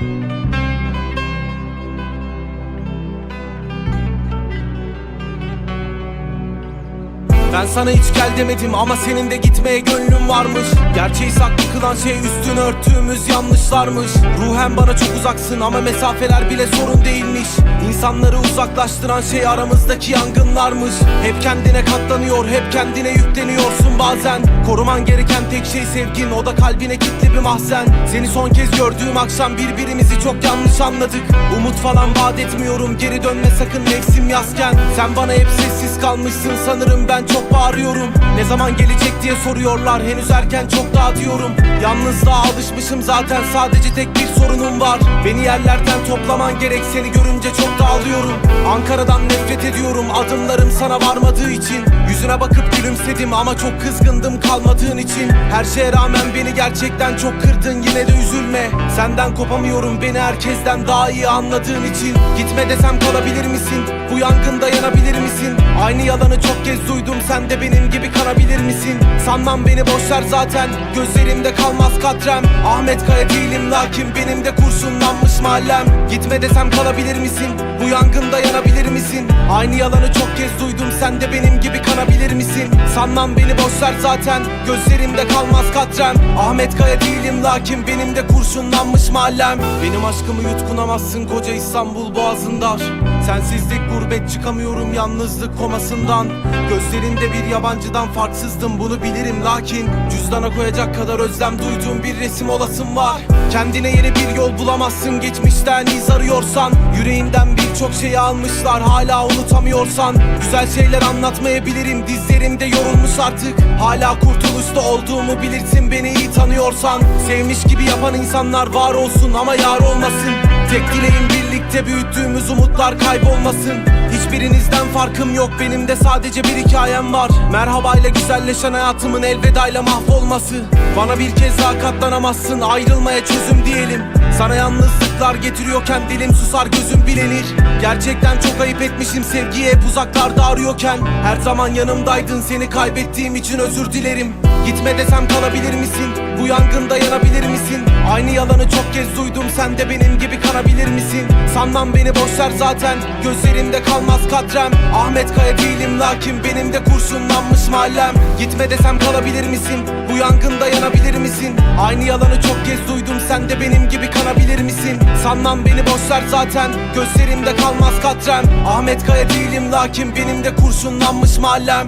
Thank you. Ben sana hiç gel demedim ama senin de gitmeye gönlün varmış. Gerçeği saklı kılan şey üstünü örttüğümüz yanlışlarmış. Ruhen bana çok uzaksın ama mesafeler bile sorun değilmiş. İnsanları uzaklaştıran şey aramızdaki yangınlarmış. Hep kendine katlanıyor hep kendine yükleniyorsun bazen. Koruman gereken tek şey sevgin o da kalbine kilitli bir mahzen. Seni son kez gördüğüm akşam birbirimizi çok yanlış anladık. Umut falan vaat etmiyorum geri dönme sakın mevsim yazken. Sen bana hep sessiz kalmışsın sanırım ben çok bağırıyorum. Ne zaman gelecek diye soruyorlar. Henüz erken çok daha diyorum Yalnızlığa alışmışım zaten. Sadece tek bir sorunum var. Beni yerlerden toplaman gerek. Seni görünce çok dağılıyorum Ankara'dan nefret ediyorum adımlarım sana varmadığı için Yüzüne bakıp gülümsedim ama çok kızgındım kalmadığın için Her şeye rağmen beni gerçekten çok kırdın yine de üzülme Senden kopamıyorum beni herkesten daha iyi anladığın için Gitme desem kalabilir misin? Bu yangında yanabilir misin? Aynı yalanı çok kez duydum sen de benim gibi kanabilir misin? Sanmam beni boşver zaten gözlerimde kalmaz kadrem Ahmet Kaya değilim lakin benim de kurşunlanmış mahallem Gitme desem kalabilir misin? Bu yangında yanabilir misin? Aynı yalanı çok kez duydum. Sen de benim gibi kanabilir misin? Sanmam beni boşver zaten. Gözlerimde kalmaz kadrem Ahmet Kaya değilim lakin benim de kurşunlanmış mahallem. Benim aşkımı yutkunamazsın koca İstanbul boğazından Sensizlik gurbet çıkamıyorum yalnızlık komasından. Gözlerinde bir yabancıdan farksızdım bunu bilirim. Lakin Cüzdana koyacak kadar özlem duyduğum bir resim olasım var. Kendine yeni bir yol bulamazsın geçmişten iz arıyorsan. Yüreğinden birçok şeyi almışlar hala unutamıyorsan. Güzel şeyler anlatmayabilirim dizlerimde yorulmuş artık. Hala kurtuluşta olduğumu bilirsin beni iyi tanıyorsan. Sevmiş gibi yapan insanlar var olsun ama yar olmasın Tek dileğim birlikte büyüttüğümüz umutlar kaybolmasın. Hiçbirinizden farkım yok benim de sadece bir hikayem var. Merhabayla güzelleşen hayatımın elvedayla mahvolması. Bana bir kez daha katlanamazsın ayrılmaya çözüm diyelim. Sana yalnızlıklar getiriyorken dilim susar gözüm bilenir. Gerçekten çok ayıp etmişim sevgiye hep uzaklarda arıyorken. Her zaman yanımdaydın seni kaybettiğim için özür dilerim. Gitme desem kalabilir misin? Bu yangında yanabilir? Aynı yalanı çok kez duydum sen de benim gibi kanabilir misin? Sanmam beni boşver zaten gözlerimde kalmaz kadrem Ahmet Kaya değilim lakin benim de kurşunlanmış mahallem Gitme desem kalabilir misin? Bu yangında yanabilir misin? Aynı yalanı çok kez duydum sen de benim gibi kanabilir misin? Sanmam beni boşver zaten gözlerimde kalmaz kadrem Ahmet Kaya değilim lakin benim de kurşunlanmış mahallem